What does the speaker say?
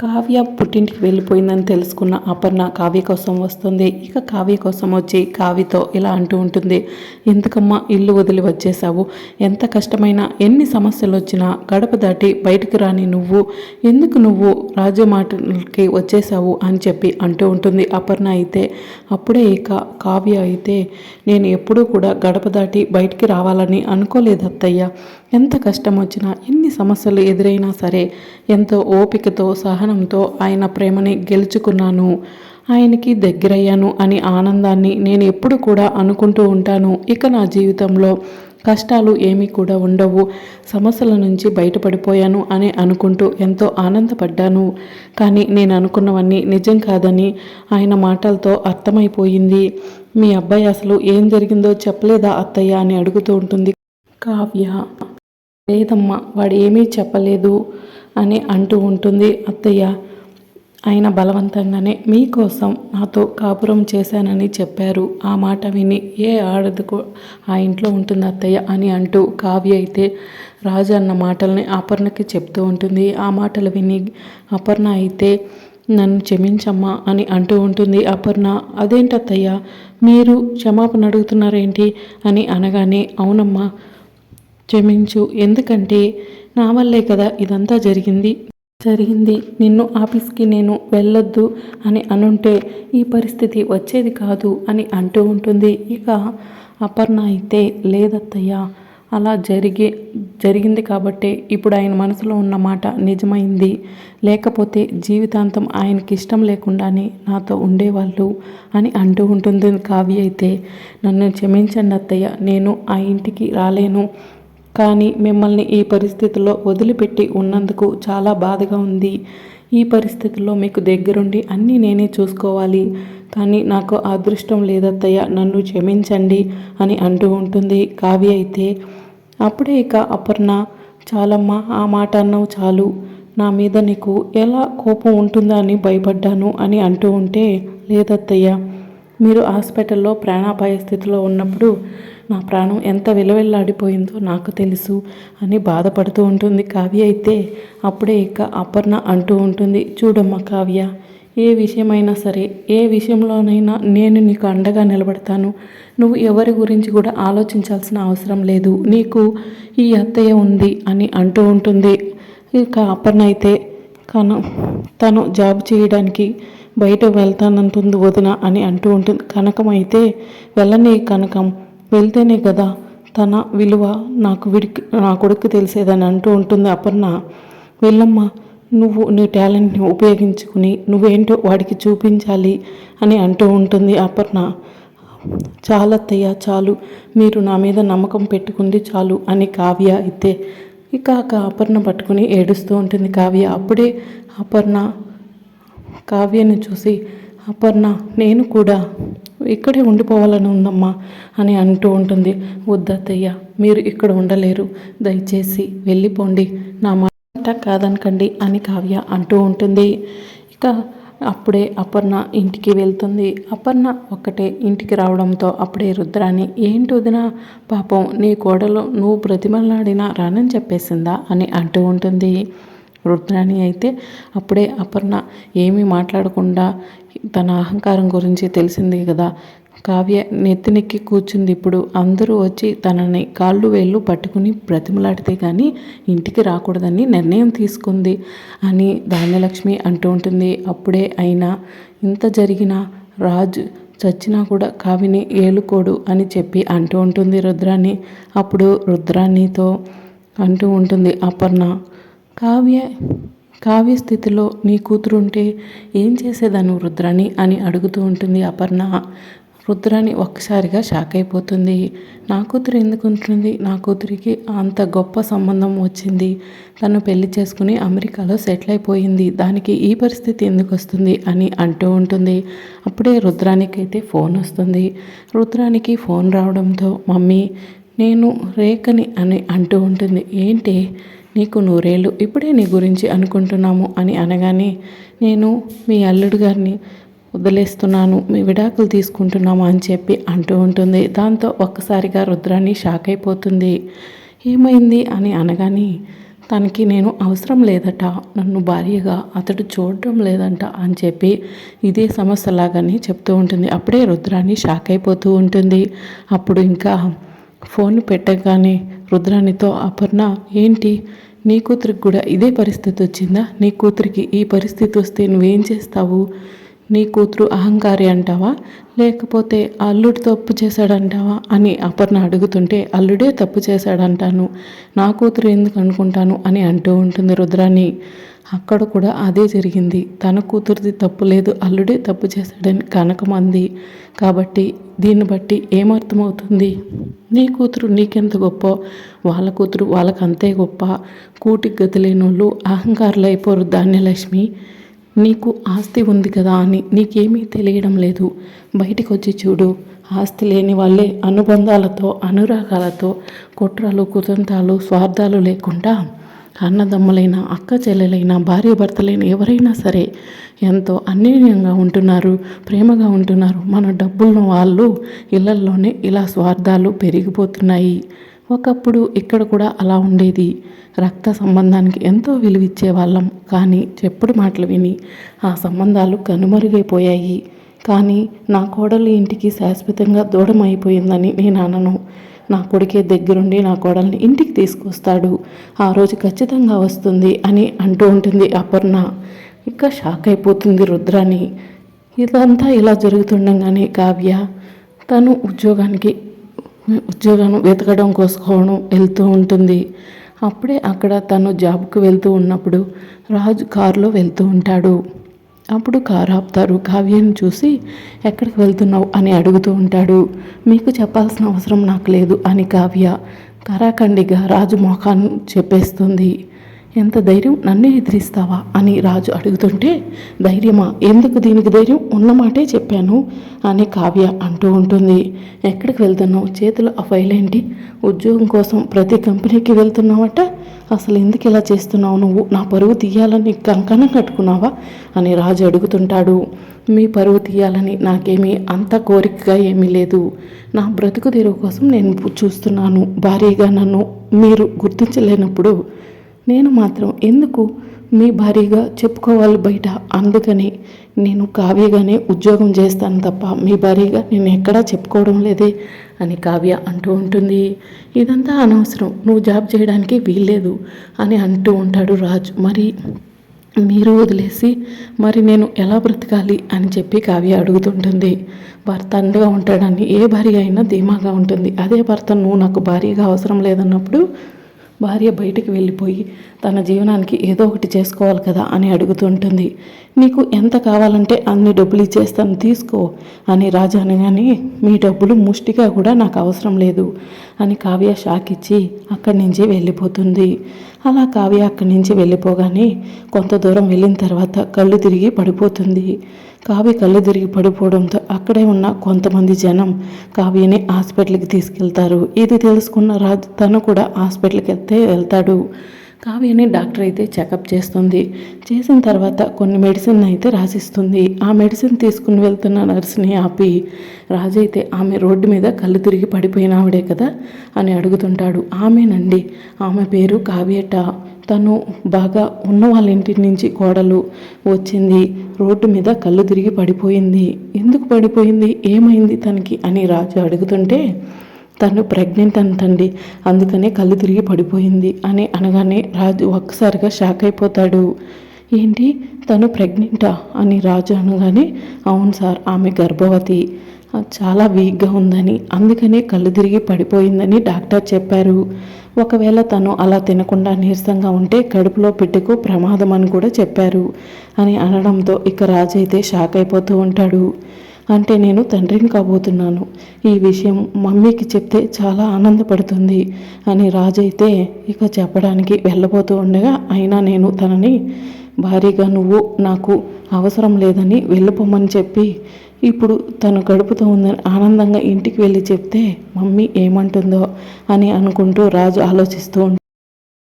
కావ్య పుట్టింటికి వెళ్ళిపోయిందని తెలుసుకున్న అపర్ణ కావ్య కోసం వస్తుంది. ఇక కావ్య కోసం వచ్చి కావ్యతో ఇలా అంటూ ఉంటుంది. ఎందుకమ్మా ఇల్లు వదిలి వచ్చేసావు ఎంత కష్టమైనా ఎన్ని సమస్యలు వచ్చినా గడప దాటి బయటకు రాని నువ్వు ఎందుకు నువ్వు రాజు మాటలకి వచ్చేసావు అని చెప్పి అంటూ ఉంటుంది అపర్ణ అయితే. అప్పుడే ఇక కావ్య అయితే నేను ఎప్పుడూ కూడా గడప దాటి బయటికి రావాలని అనుకోలేదు అత్తయ్య ఎంత కష్టం వచ్చినా ఎన్ని సమస్యలు ఎదురైనా సరే ఎంతో ఓపికతో సహనంతో ఆయన ప్రేమని గెలుచుకున్నాను. ఆయనకి దగ్గరయ్యాను అని ఆనందాన్ని నేను ఎప్పుడు కూడా అనుకుంటూ ఉంటాను. ఇక నా జీవితంలో కష్టాలు ఏమీ కూడా ఉండవు. సమస్యల నుంచి బయటపడిపోయాను అని అనుకుంటూ ఎంతో ఆనందపడ్డాను. కానీ నేను అనుకున్నవన్నీ నిజం కాదని ఆయన మాటలతో అర్థమైపోయింది. మీ అబ్బాయి అసలు ఏం జరిగిందో చెప్పలేదా అత్తయ్య అని అడుగుతూ ఉంటుంది. కావ్య లేదమ్మా వాడు ఏమీ చెప్పలేదు అని అంటూ ఉంటుంది అత్తయ్య. ఆయన బలవంతంగానే మీకోసం నాతో కాపురం చేశానని చెప్పారు. ఆ మాట విని ఏ ఆడదుకు ఆ ఇంట్లో ఉంటుంది అత్తయ్య అని అంటూ కావ్య అయితే రాజు అన్న మాటల్ని అపర్ణకి చెప్తూ ఉంటుంది. ఆ మాటలు విని అపర్ణ అయితే నన్ను క్షమించమ్మా అని అంటూ ఉంటుంది అపర్ణ. అదేంటత్తయ్య మీరు క్షమాపణ అడుగుతున్నారేంటి? అని అనగానే అవునమ్మా క్షమించు. ఎందుకంటే నా వల్లే కదా ఇదంతా జరిగింది. జరిగింది. నిన్ను ఆఫీస్కి నేను వెళ్ళొద్దు అని అనుంటే ఈ పరిస్థితి వచ్చేది కాదు అని అంటూ ఉంటుంది. ఇక అపర్ణ అయితే లేదత్తయ్య అలా జరిగే జరిగింది కాబట్టే ఇప్పుడు ఆయన మనసులో ఉన్న మాట నిజమైంది. లేకపోతే జీవితాంతం ఆయనకి ఇష్టం లేకుండానే నాతో ఉండేవాళ్ళు అని అంటూ ఉంటుంది కావ్య అయితే. నన్ను క్షమించండి అత్తయ్య నేను ఆ ఇంటికి రాలేను. కానీ మిమ్మల్ని ఈ పరిస్థితిలో వదిలిపెట్టి ఉన్నందుకు చాలా బాధగా ఉంది. ఈ పరిస్థితుల్లో మీకు దగ్గరుండి అన్నీ నేనే చూసుకోవాలి. కానీ నాకు అదృష్టం లేదత్తయ్య నన్ను క్షమించండి అని అంటూ ఉంటుంది కావ్య అయితే. అప్పుడే ఇక అపర్ణ చాలమ్మా ఆ మాట అన్నావు చాలు. నా మీద నీకు ఎలా కోపం ఉంటుందా అని భయపడ్డాను అని అంటూ ఉంటే లేదత్తయ్య మీరు హాస్పిటల్లో ప్రాణాపాయ స్థితిలో ఉన్నప్పుడు నా ప్రాణం ఎంత విలువెల్లాడిపోయిందో నాకు తెలుసు అని బాధపడుతూ ఉంటుంది కావ్య. అయితే అప్పుడే ఇక అపర్ణ అంటూ ఉంటుంది చూడమ్మ కావ్య ఏ విషయమైనా సరే ఏ విషయంలోనైనా నేను నీకు అండగా నిలబడతాను. నువ్వు ఎవరి గురించి కూడా ఆలోచించాల్సిన అవసరం లేదు. నీకు ఈ అత్తయ్య ఉంది అని అంటూ ఉంటుంది. ఇక అపర్ణ అయితే తను తను జాబ్ చేయడానికి బయట వెళ్తానంటుంది వదిన అని అంటూ ఉంటుంది. కనకం అయితే వెళ్ళని కనకం వెళ్తేనే కదా తన విలువ నాకు విడికి నా కొడుకు తెలిసేదని అంటూ ఉంటుంది అపర్ణ. వెళ్ళమ్మా నువ్వు నీ టాలెంట్ని ఉపయోగించుకుని నువ్వేంటో వాడికి చూపించాలి అని అంటూ ఉంటుంది అపర్ణ. చాలత్తయ్య చాలు. మీరు నా మీద నమ్మకం పెట్టుకుంది చాలు అని కావ్య అయితే. ఇక అపర్ణ పట్టుకుని ఏడుస్తూ ఉంటుంది కావ్య. అప్పుడే అపర్ణ కావ్యని చూసి అపర్ణ నేను కూడా ఇక్కడే ఉండిపోవాలని ఉందమ్మా అని అంటూ ఉంటుంది. వద్దత్తయ్య మీరు ఇక్కడ ఉండలేరు. దయచేసి వెళ్ళిపోండి. నా మాట కాదనకండి అని కావ్య అంటూ ఉంటుంది. ఇక అప్పుడే అపర్ణ ఇంటికి వెళ్తుంది. అపర్ణ ఒక్కటే ఇంటికి రావడంతో అప్పుడే రుద్రాని ఏంటి వదిన పాపం నీ కోడలో నువ్వు ప్రతిమలాడినా రానని చెప్పేసిందా? అని అంటూ ఉంటుంది. రుద్రాణి అయితే అప్పుడే అపర్ణ ఏమీ మాట్లాడకుండా తన అహంకారం గురించి తెలిసింది కదా. కావ్య నెత్తినెక్కి కూర్చుంది ఇప్పుడు. అందరూ వచ్చి తనని కాళ్ళు వేళ్ళు పట్టుకుని బ్రతిమలాడితే కానీ ఇంటికి రాకూడదని నిర్ణయం తీసుకుంది అని ధాన్యలక్ష్మి అంటూ ఉంటుంది. అప్పుడే అయినా ఇంత జరిగిన రాజు చచ్చినా కూడా కావిని ఏలుకోడు అని చెప్పి అంటూ ఉంటుంది రుద్రాన్ని అప్పుడు రుద్రాణితో అంటూ ఉంటుంది అపర్ణ కావ్య కావ్య స్థితిలో నీ కూతురు ఉంటే ఏం చేసేదాన్ని రుద్రాని అని అడుగుతూ ఉంటుంది అపర్ణ. రుద్రాని ఒక్కసారిగా షాక్ అయిపోతుంది. నా కూతురు ఎందుకు ఉంటుంది? నా కూతురికి అంత గొప్ప సంబంధం వచ్చింది. తను పెళ్ళి చేసుకుని అమెరికాలో సెటిల్ అయిపోయింది. దానికి ఈ పరిస్థితి ఎందుకు వస్తుంది అని అంటూ ఉంటుంది. అప్పుడే రుద్రానికైతే ఫోన్ వస్తుంది. రుద్రానికి ఫోన్ రావడంతో మమ్మీ నేను రేఖని అని అంటూ ఉంటుంది. ఏంటి? నీకు నూరేళ్ళు ఇప్పుడే నీ గురించి అనుకుంటున్నాము అని అనగానే నేను మీ అల్లుడు గారిని వదిలేస్తున్నాను మీ విడాకులు తీసుకుంటున్నాము అని చెప్పి అంటూ ఉంటుంది. దాంతో ఒక్కసారిగా రుద్రాన్ని షాక్ అయిపోతుంది. ఏమైంది అని అనగానే తనకి నేను అవసరం లేదట నన్ను భార్యగా అతడు చూడడం లేదంట అని చెప్పి ఇదే సమస్యలాగానే చెప్తూ ఉంటుంది. అప్పుడే రుద్రాన్ని షాక్ అయిపోతూ ఉంటుంది. అప్పుడు ఇంకా ఫోన్ పెట్టగానే రుద్రాణితో అపర్ణ ఏంటి? నీ కూతురికి కూడా ఇదే పరిస్థితి వచ్చిందా నీ కూతురికి ఈ పరిస్థితి వస్తే నువ్వేం చేస్తావు? నీ కూతురు అహంకారి అంటావా? లేకపోతే అల్లుడు తప్పు చేశాడంటావా? అని అపర్ణ అడుగుతుంటే అల్లుడే తప్పు చేశాడంటాను. నా కూతురు ఎందుకు అనుకుంటాను? అని అంటూ ఉంటుంది రుద్రాని అక్కడ కూడా అదే జరిగింది. తన కూతురిది తప్పు లేదు అల్లుడే తప్పు చేశాడని కనకమంది. కాబట్టి దీన్ని బట్టి ఏమర్థమవుతుంది? నీ కూతురు నీకెంత గొప్ప? వాళ్ళ కూతురు వాళ్ళకంతే గొప్ప. కూటికి గతి లేని వాళ్ళు అహంకారులు అయిపోరు ధాన్యలక్ష్మి. నీకు ఆస్తి ఉంది కదా అని నీకేమీ తెలియడం లేదు. బయటికి వచ్చి చూడు. ఆస్తి లేని వాళ్ళే అనుబంధాలతో అనురాగాలతో కుట్రలు కుతంత్రాలు స్వార్థాలు లేకుండా అన్నదమ్ములైన అక్క చెల్లెలైన భార్య భర్తలైన ఎవరైనా సరే ఎంతో అన్యోన్యంగా ఉంటున్నారు ప్రేమగా ఉంటున్నారు. మన డబ్బులను వాళ్ళు ఇళ్ళల్లోనే ఇలా స్వార్థాలు పెరిగిపోతున్నాయి. ఒకప్పుడు ఇక్కడ కూడా అలా ఉండేది. రక్త సంబంధానికి ఎంతో విలువిచ్చే వాళ్ళం. కానీ చెప్పుడు మాటలు విని ఆ సంబంధాలు కనుమరుగైపోయాయి. కానీ నా కోడలి ఇంటికి శాశ్వతంగా దూరం అయిపోయిందని నేను అనను. నా కొడుకే దగ్గరుండి నా కోడల్ని ఇంటికి తీసుకొస్తాడు. ఆ రోజు ఖచ్చితంగా వస్తుంది అని అంటూ ఉంటుంది అపర్ణ. ఇంకా షాక్ అయిపోతుంది రుద్రాని. ఇదంతా ఇలా జరుగుతుండగానే కావ్య తను ఉద్యోగానికి ఉద్యోగం వెతకడం కోసుకోవడం వెళ్తూ ఉంటుంది. అప్పుడే అక్కడ తను జాబ్కి వెళ్తూ ఉన్నప్పుడు రాజు కారులో వెళ్తూ ఉంటాడు. అప్పుడు కారు ఆపుతారు. కావ్యని చూసి ఎక్కడికి వెళ్తున్నావు? అని అడుగుతూ ఉంటాడు. మీకు చెప్పాల్సిన అవసరం నాకు లేదు అని కావ్య కరాఖండిగా రాజు మోకాన్ని చెప్పేస్తుంది. ఎంత ధైర్యం నన్నే ఎదిరిస్తావా అని రాజు అడుగుతుంటే ధైర్యమా? ఎందుకు దీనికి ధైర్యం? ఉన్నమాటే చెప్పాను అని కావ్య అంటూ ఉంటుంది. ఎక్కడికి వెళ్తున్నావు? చేతులు ఆ ఫైల్ ఏంటి? ఉద్యోగం కోసం ప్రతి కంపెనీకి వెళ్తున్నావట? అసలు ఎందుకు ఇలా చేస్తున్నావు నువ్వు? నా పరువు తీయాలని కంకణం కట్టుకున్నావా? అని రాజు అడుగుతుంటాడు. మీ పరువు తీయాలని నాకేమీ అంత కోరికగా ఏమీ లేదు. నా బ్రతుకు తెరువు కోసం నేను చూస్తున్నాను. భారీగా నన్ను మీరు గుర్తించలేనప్పుడు నేను మాత్రం ఎందుకు మీ భారీగా చెప్పుకోవాలి బయట? అందుకని నేను కావ్యగానే ఉద్యోగం చేస్తాను తప్ప మీ భారీగా నేను ఎక్కడా చెప్పుకోవడం లేదే అని కావ్య అంటూ ఉంటుంది. ఇదంతా అనవసరం. నువ్వు జాబ్ చేయడానికి వీల్లేదు అని అంటూ ఉంటాడు రాజు. మరి మీరు వదిలేసి మరి నేను ఎలా బ్రతకాలి అని చెప్పి కావ్య అడుగుతుంటుంది. భర్త అండగా ఉంటాడని ఏ భార్య అయినా ధీమాగా ఉంటుంది. అదే భర్త నువ్వు నాకు భార్యగా అవసరం లేదన్నప్పుడు భార్య బయటికి వెళ్ళిపోయి తన జీవనానికి ఏదో ఒకటి చేసుకోవాలి కదా అని అడుగుతుంటుంది. నీకు ఎంత కావాలంటే అన్ని డబ్బులు ఇచ్చేస్తాను తీసుకో అని రాజు అనగానే మీ డబ్బులు ముష్టిగా కూడా నాకు అవసరం లేదు అని కావ్య షాక్ ఇచ్చి అక్కడి నుంచి వెళ్ళిపోతుంది. అలా కావ్య అక్కడి నుంచి వెళ్ళిపోగానే కొంత దూరం వెళ్ళిన తర్వాత కళ్ళు తిరిగి పడిపోతుంది. కావ్య కళ్ళు తిరిగి పడిపోవడంతో అక్కడే ఉన్న కొంతమంది జనం కావ్యని హాస్పిటల్కి తీసుకెళ్తారు. ఇది తెలుసుకున్న రాజు తను కూడా హాస్పిటల్కి వెళ్తే వెళ్తాడు. కావ్యని డాక్టర్ అయితే చెకప్ చేస్తుంది. చేసిన తర్వాత కొన్ని మెడిసిన్ అయితే రాసిస్తుంది. ఆ మెడిసిన్ తీసుకుని వెళ్తున్న నర్స్ని ఆపి రాజు అయితే ఆమె రోడ్డు మీద కళ్ళు తిరిగి పడిపోయిన ఆవిడే కదా అని అడుగుతుంటాడు. ఆమెనండి. ఆమె పేరు కావ్యట. తను బాగా ఉన్న వాళ్ళ ఇంటి నుంచి కోడలు వచ్చింది. రోడ్డు మీద కళ్ళు తిరిగి పడిపోయింది. ఎందుకు పడిపోయింది? ఏమైంది తనకి అని రాజు అడుగుతుంటే తను ప్రెగ్నెంట్ అంటండి. అందుకనే కళ్ళు తిరిగి పడిపోయింది అని అనగానే రాజు ఒక్కసారిగా షాక్ అయిపోతాడు. ఏంటి? తను ప్రెగ్నెంటా అని రాజు అనగానే అవును సార్ ఆమె గర్భవతి. చాలా వీక్గా ఉందని అందుకనే కళ్ళు తిరిగి పడిపోయిందని డాక్టర్ చెప్పారు. ఒకవేళ తను అలా తినకుండా నీరసంగా ఉంటే కడుపులో పెట్టుకు ప్రమాదం అని కూడా చెప్పారు. అని అనడంతో ఇక రాజు అయితే షాక్ అయిపోతూ ఉంటాడు. అంటే నేను తండ్రిని కాబోతున్నాను. ఈ విషయం మమ్మీకి చెప్తే చాలా ఆనందపడుతుంది అని రాజు అయితే ఇక చెప్పడానికి వెళ్ళబోతూ ఉండగా అయినా నేను తనని భారీగా నువ్వు నాకు అవసరం లేదని వెళ్ళిపోమని చెప్పి ఇప్పుడు తను గడుపుతూ ఉందని ఆనందంగా ఇంటికి వెళ్ళి చెప్తే మమ్మీ ఏమంటుందో అని అనుకుంటూ రాజు ఆలోచిస్తూ